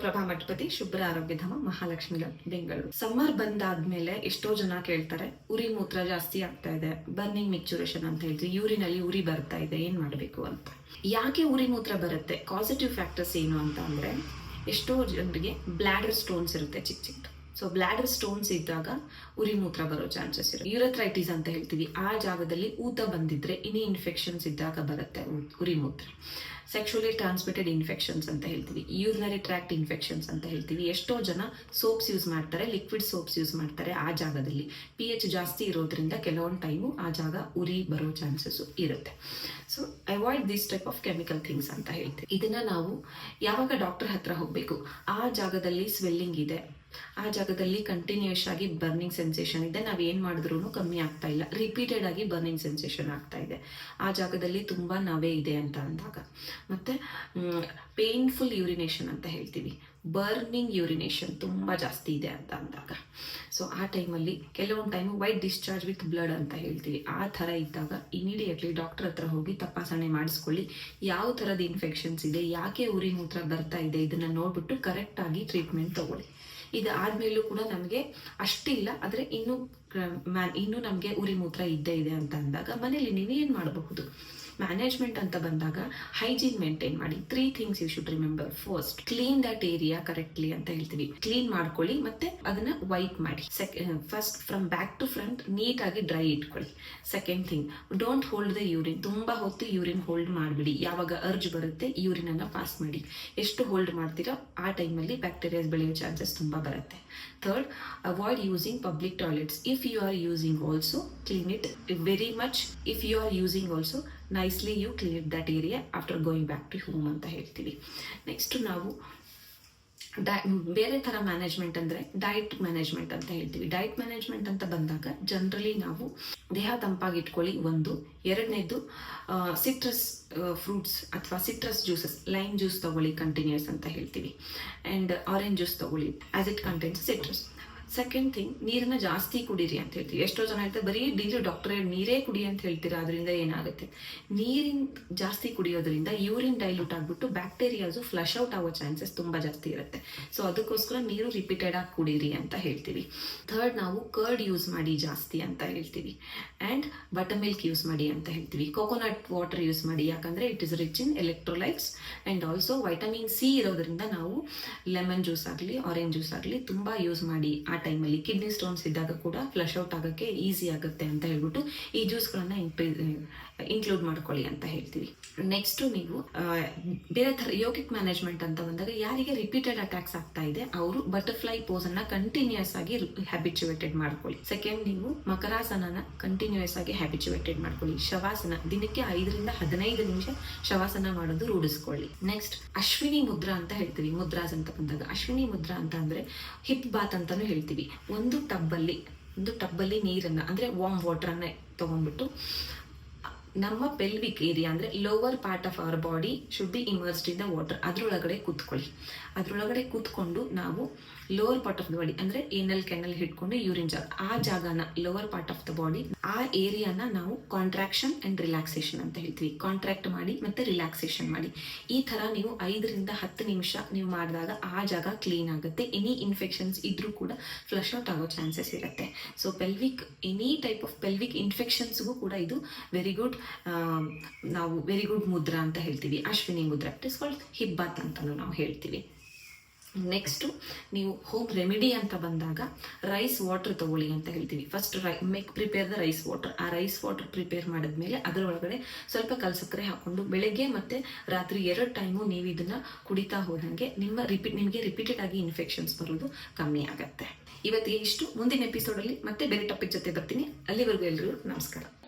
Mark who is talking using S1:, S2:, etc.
S1: ಪ್ರಭಾ ಮಠಪತಿ, ಶುಭ್ರ ಆರೋಗ್ಯಧಾಮ ಮಹಾಲಕ್ಷ್ಮಿ ಬೆಂಗಳೂರು. ಸಮ್ಮರ್ ಬಂದಾದ್ಮೇಲೆ ಎಷ್ಟೋ ಜನ ಕೇಳ್ತಾರೆ, ಉರಿ ಮೂತ್ರ ಜಾಸ್ತಿ ಆಗ್ತಾ ಇದೆ ಬರ್ನಿಂಗ್ ಮಿಕ್ಚುರೇಷನ್ ಅಂತ ಹೇಳ್ತೀವಿ ಯೂರಿನಲ್ಲಿ ಉರಿ ಬರ್ತಾ ಇದೆ, ಏನ್ ಮಾಡಬೇಕು ಅಂತ. ಯಾಕೆ ಉರಿ ಮೂತ್ರ ಬರುತ್ತೆ? ಪಾಸಿಟಿವ್ ಫ್ಯಾಕ್ಟರ್ಸ್ ಏನು ಅಂತ ಅಂದ್ರೆ, ಎಷ್ಟೋ ಜನರಿಗೆ ಬ್ಲ್ಯಾಡರ್ ಸ್ಟೋನ್ಸ್ ಇರುತ್ತೆ ಚಿಕ್ಕ ಚಿಕ್ಕ. ಸೊ ಬ್ಲಾಡರ್ ಸ್ಟೋನ್ಸ್ ಇದ್ದಾಗ ಉರಿ ಮೂತ್ರ ಬರೋ ಚಾನ್ಸಸ್ ಇರುತ್ತೆ. ಯೂರಥ್ರೈಟಿಸ್ ಅಂತ ಹೇಳ್ತೀವಿ. ಆ ಜಾಗದಲ್ಲಿ ಊತ ಬಂದಿದ್ರೆ ಇನಿ ಇನ್ಫೆಕ್ಷನ್ಸ್ ಇದ್ದಾಗ ಬರುತ್ತೆ ಉರಿ ಮೂತ್ರ. ಸೆಕ್ಷುಲಿ ಟ್ರಾನ್ಸ್ಮಿಟೆಡ್ ಇನ್ಫೆಕ್ಷನ್ಸ್ ಅಂತ ಹೇಳ್ತೀವಿ. ಯೂರಿನರಿ ಟ್ರ್ಯಾಕ್ಟ್ ಇನ್ಫೆಕ್ಷನ್ಸ್ ಅಂತ ಹೇಳ್ತೀವಿ. ಎಷ್ಟೋ ಜನ ಸೋಪ್ಸ್ ಯೂಸ್ ಮಾಡ್ತಾರೆ ಲಿಕ್ವಿಡ್ ಸೋಪ್ಸ್ ಯೂಸ್ ಮಾಡ್ತಾರೆ ಆ ಜಾಗದಲ್ಲಿ. ಪಿ ಎಚ್ ಜಾಸ್ತಿ ಇರೋದ್ರಿಂದ ಕೆಲವೊಂದು ಟೈಮು ಆ ಜಾಗ ಉರಿ ಬರೋ ಚಾನ್ಸಸ್ ಇರುತ್ತೆ. So avoid this type of chemical things ಅಂತ ಹೇಳ್ತೀವಿ. ಇದನ್ನ ನಾವು ಯಾವಾಗ ಡಾಕ್ಟರ್ ಹತ್ರ ಹೋಗಬೇಕು? ಆ ಜಾಗದಲ್ಲಿ ಸ್ವೆಲ್ಲಿಂಗ್ ಇದೆ. ಆ ಜಾಗದಲ್ಲಿ ಕಂಟಿನ್ಯೂಯಸ್ ಆಗಿ ಬರ್ನಿಂಗ್ ಸೆನ್ಸೇಷನ್ ಇದೆ. ನಾವು ಏನು ಮಾಡಿದ್ರು ಕಮ್ಮಿ ಆಗ್ತಾ ಇಲ್ಲ. ರಿಪೀಟೆಡ್ ಆಗಿ ಬರ್ನಿಂಗ್ ಸೆನ್ಸೇಷನ್ ಆಗ್ತಾ ಇದೆ. ಆ ಜಾಗದಲ್ಲಿ ತುಂಬಾ ನವೆ ಇದೆ ಅಂತ ಅಂದಾಗ. ಮತ್ತೆ ಪೇನ್ಫುಲ್ ಯೂರಿನೇಷನ್ ಅಂತ ಹೇಳ್ತೀವಿ. ಬರ್ನಿಂಗ್ ಯೂರಿನೇಷನ್ ತುಂಬಾ ಜಾಸ್ತಿ ಇದೆ ಅಂತ ಅಂದಾಗ. ಸೊ ಆ ಟೈಮಲ್ಲಿ ಕೆಲವೊಂದು time white discharge with blood ಅಂತ ಹೇಳ್ತೀವಿ. ಆ ಥರ ಇದ್ದಾಗ ಇಮಿಡಿಯೇಟ್ಲಿ ಡಾಕ್ಟರ್ ಹತ್ರ ಹೋಗಿ ತಪಾಸಣೆ ಮಾಡಿಸ್ಕೊಳ್ಳಿ. ಯಾವ ಥರದ ಇನ್ಫೆಕ್ಷನ್ಸ್ ಇದೆ? ಯಾಕೆ ಉರಿ ಮೂತ್ರ ಬರ್ತಾ ಇದೆ? ಇದನ್ನ ನೋಡ್ಬಿಟ್ಟು ಕರೆಕ್ಟ್ ಆಗಿ ಟ್ರೀಟ್ಮೆಂಟ್ ತಗೊಳ್ಳಿ. ಇದು ಆದ್ಮೇಲೂ ಕೂಡ ನಮಗೆ ಅಷ್ಟಿಲ್ಲ, ಆದರೆ ಇನ್ನು ಇನ್ನು ನಮಗೆ ಉರಿ ಮೂತ್ರ ಇದ್ದೇ ಇದೆ ಅಂತ ಅಂದಾಗ ಮನೇಲಿ ನೀವೇನ್ ಮಾಡಬಹುದು? ಮ್ಯಾನೇಜ್ಮೆಂಟ್ ಅಂತ ಬಂದಾಗ ಹೈಜೀನ್ ಮೇಂಟೈನ್ ಮಾಡಿ. Three things you should remember first clean that area correctly ಅಂತ ಹೇಳ್ತೀವಿ. ಕ್ಲೀನ್ ಮಾಡ್ಕೊಳ್ಳಿ ಮತ್ತೆ ಅದನ್ನ ವೈಪ್ ಮಾಡಿ. First from back to front ನೀಟಾಗಿ ಡ್ರೈ ಇಟ್ಕೊಳ್ಳಿ. Second thing don't hold the urine ತುಂಬಾ ಹೊತ್ತು ಯೂರಿನ್ ಹೋಲ್ಡ್ ಮಾಡಿಬಿಡಿ. ಯಾವಾಗ ಅರ್ಜ್ ಬರುತ್ತೆ ಯೂರಿನ್ ಅನ್ನ ಪಾಸ್ ಮಾಡಿ. ಎಷ್ಟು ಹೋಲ್ಡ್ ಮಾಡ್ತೀರೋ ಆ ಟೈಮಲ್ಲಿ ಬ್ಯಾಕ್ಟೀರಿಯಾಸ್ ಬೆಳೆಯೋ ಚಾನ್ಸಸ್ ತುಂಬಾ ಬರುತ್ತೆ. Third avoid using public toilets if you are using also clean it very much if you are using also nicely you clean that area after going back to home ಅಂತ ಹೇಳ್ತೀವಿ next ನಾವು dye, ಬೇರೆ ಥರ management ಅಂದರೆ diet management ಅಂತ ಹೇಳ್ತೀವಿ. Diet management ಅಂತ ಬಂದಾಗ ಜನರಲಿ ನಾವು ದೇಹ ತಂಪಾಗಿ ಇಟ್ಕೊಳ್ಳಿ ಒಂದು. ಎರಡನೇದು ಸಿಟ್ರಸ್ ಫ್ರೂಟ್ಸ್ ಅಥವಾ ಸಿಟ್ರಸ್ ಜ್ಯೂಸಸ್ ಲೈಮ್ ಜ್ಯೂಸ್ ತಗೊಳ್ಳಿ ಕಂಟಿನ್ಯೂಸ್ ಅಂತ ಹೇಳ್ತೀವಿ. ಆ್ಯಂಡ್ ಆರೆಂಜ್ ಜ್ಯೂಸ್ ತಗೊಳ್ಳಿ. As it contains citrus second thing ನೀರನ್ನ ಜಾಸ್ತಿ ಕುಡೀರಿ ಅಂತ ಹೇಳ್ತೀವಿ. ಎಷ್ಟೋ ಜನ ಹೇಳ್ತಾರೆ, ಬರೀ ನೀರು ಡಾಕ್ಟರ್, ನೀರೇ ಕುಡಿ ಅಂತ ಹೇಳ್ತೀರಾ, ಅದರಿಂದ ಏನಾಗುತ್ತೆ? ನೀರಿನ ಜಾಸ್ತಿ ಕುಡಿಯೋದ್ರಿಂದ ಯೂರಿನ್ ಡೈಲ್ಯೂಟ್ ಆಗಿಬಿಟ್ಟು ಬ್ಯಾಕ್ಟೀರಿಯಾಸು ಫ್ಲಶ್ ಔಟ್ ಆಗೋ ಚಾನ್ಸಸ್ ತುಂಬ ಜಾಸ್ತಿ ಇರುತ್ತೆ. ಸೊ ಅದಕ್ಕೋಸ್ಕರ ನೀರು ರಿಪೀಟೆಡ್ ಆಗಿ ಕುಡೀರಿ ಅಂತ ಹೇಳ್ತೀವಿ. ಥರ್ಡ್ ನಾವು ಕರ್ಡ್ ಯೂಸ್ ಮಾಡಿ ಜಾಸ್ತಿ ಅಂತ ಹೇಳ್ತೀವಿ. ಆ್ಯಂಡ್ ಬಟರ್ ಮಿಲ್ಕ್ ಯೂಸ್ ಮಾಡಿ ಅಂತ ಹೇಳ್ತೀವಿ. ಕೋಕೋನಟ್ ವಾಟರ್ ಯೂಸ್ ಮಾಡಿ, ಯಾಕಂದರೆ it is rich in electrolytes and also vitamin C ಇರೋದ್ರಿಂದ ನಾವು ಲೆಮನ್ ಜ್ಯೂಸ್ ಆಗಲಿ ಆರೆಂಜ್ ಜ್ಯೂಸ್ ಆಗಲಿ ತುಂಬ ಯೂಸ್ ಮಾಡಿ, ಆ ಟೈಮಲ್ಲಿ ಕಿಡ್ನಿ ಸ್ಟೋನ್ಸ್ ಇದ್ದಾಗ ಕೂಡ ಫ್ಲಶ್ ಔಟ್ ಆಗೋಕ್ಕೆ ಈಸಿ ಆಗುತ್ತೆ ಅಂತ ಹೇಳ್ಬಿಟ್ಟು ಈ ಜ್ಯೂಸ್ಗಳನ್ನ ಇನ್ಕ್ಲೂಡ್ ಮಾಡ್ಕೊಳ್ಳಿ ಅಂತ ಹೇಳ್ತೀವಿ. ನೆಕ್ಸ್ಟ್ ನೀವು ಬೇರೆ ಥರ ಯೋಗಿಕ್ ಮ್ಯಾನೇಜ್ಮೆಂಟ್ ಅಂತ ಬಂದಾಗ ಯಾರಿಗೆ ರಿಪೀಟೆಡ್ ಅಟ್ಯಾಕ್ಸ್ ಆಗ್ತಾ ಇದೆ, ಅವರು ಬಟರ್ಫ್ಲೈ ಪೋಸ್ ಅನ್ನ ಕಂಟಿನ್ಯೂಸ್ ಆಗಿ ಹ್ಯಾಬಿಚುವೇಟೆಡ್ ಮಾಡ್ಕೊಳ್ಳಿ. ಸೆಕೆಂಡ್ ನೀವು, ಮಕರಾಸನನ ಕಂಟಿನ್ಯೂಸ್ ಆಗಿ ಹ್ಯಾಬಿಚುವೇಟೆಡ್ ಮಾಡ್ಕೊಳ್ಳಿ. ಶವಾಸನ, ದಿನಕ್ಕೆ ಐದರಿಂದ ಹದಿನೈದು ನಿಮಿಷ ಶವಾಸನ ಮಾಡೋದು ರೂಢಿಸ್ಕೊಳ್ಳಿ. ನೆಕ್ಸ್ಟ್ ಅಶ್ವಿನಿ ಮುದ್ರಾ ಅಂತ ಹೇಳ್ತೀವಿ. ಮುದ್ರಾಸ್ ಅಂತ ಬಂದಾಗ, ಅಶ್ವಿನಿ ಮುದ್ರಾ ಅಂತ ಅಂದ್ರೆ ಹಿಪ್ ಬಾತ್ ಅಂತಾನು ಹೇಳ್ತೀವಿ. ಒಂದು ಟಬ್ಬಲ್ಲಿ ಒಂದು ಟಬ್ಬಲ್ಲಿ ನೀರನ್ನು, ಅಂದರೆ ವಾಮ್ ವಾಟ್ರನ್ನೇ ತೊಗೊಂಡ್ಬಿಟ್ಟು, ನಮ್ಮ ಪೆಲ್ವಿಕ್ ಏರಿಯಾ ಅಂದರೆ lower part of our body should be immersed in the water ಅದರೊಳಗಡೆ ಕೂತ್ಕೊಳ್ಳಿ. ಅದರೊಳಗಡೆ ಕೂತ್ಕೊಂಡು ನಾವು lower part of the body ಅಂದರೆ ಏನಲ್ ಕೆನಲ್ ಹಿಡ್ಕೊಂಡು ಯೂರಿನ್ ಜಾಗ, ಆ ಜಾಗನ lower part of the body ಆ ಏರಿಯಾನ ನಾವು ಕಾಂಟ್ರಾಕ್ಷನ್ ಅಂಡ್ ರಿಲ್ಯಾಕ್ಸೇಷನ್ ಅಂತ ಹೇಳ್ತೀವಿ. ಕಾಂಟ್ರಾಕ್ಟ್ ಮಾಡಿ ಮತ್ತು ರಿಲ್ಯಾಕ್ಸೇಷನ್ ಮಾಡಿ. ಈ ಥರ ನೀವು ಐದರಿಂದ ಹತ್ತು ನಿಮಿಷ ನೀವು ಮಾಡಿದಾಗ ಆ ಜಾಗ ಕ್ಲೀನ್ ಆಗುತ್ತೆ. ಎನಿ ಇನ್ಫೆಕ್ಷನ್ಸ್ ಇದ್ದರೂ ಕೂಡ ಫ್ಲಶ್ ಔಟ್ ಆಗೋ ಚಾನ್ಸಸ್ ಇರುತ್ತೆ. So pelvic any type of pelvic ಇನ್ಫೆಕ್ಷನ್ಸ್ಗೂ ಕೂಡ ಇದು ವೆರಿ ಗುಡ್ ನಾವು ವೆರಿ ಗುಡ್ ಮುದ್ರಾ ಅಂತ ಹೇಳ್ತೀವಿ. Ashwini mudra it is called ಹಿಬ್ಬಾತ್ ಅಂತಲೂ ನಾವು ಹೇಳ್ತೀವಿ. ನೆಕ್ಸ್ಟು ನೀವು ಹೋಮ್ ರೆಮಿಡಿ ಅಂತ ಬಂದಾಗ ರೈಸ್ ವಾಟರ್ ತಗೊಳ್ಳಿ ಅಂತ ಹೇಳ್ತೀವಿ. First Rai make prepare the rice water ಆ ರೈಸ್ ವಾಟರ್ ಪ್ರಿಪೇರ್ ಮಾಡಿದ್ಮೇಲೆ ಅದರೊಳಗಡೆ ಸ್ವಲ್ಪ ಕಲಸಕ್ಕರೆ ಹಾಕ್ಕೊಂಡು ಬೆಳಗ್ಗೆ ಮತ್ತೆ ರಾತ್ರಿ ಎರಡು ಟೈಮು ನೀವು ಇದನ್ನು ಕುಡಿತಾ ಹೋದಂಗೆ ನಿಮ್ಮ ರಿಪೀಟ್ ನಿಮಗೆ ರಿಪೀಟೆಡ್ ಆಗಿ ಇನ್ಫೆಕ್ಷನ್ಸ್ ಬರೋದು ಕಮ್ಮಿ ಆಗುತ್ತೆ. ಇವತ್ತಿಗೆ ಇಷ್ಟು. ಮುಂದಿನ ಎಪಿಸೋಡಲ್ಲಿ ಮತ್ತೆ ಬೇರೆ ಟಾಪಿಕ್ ಜೊತೆ ಬರ್ತೀನಿ. ಅಲ್ಲಿವರೆಗೂ ಎಲ್ಲರಿಗೂ ನಮಸ್ಕಾರ.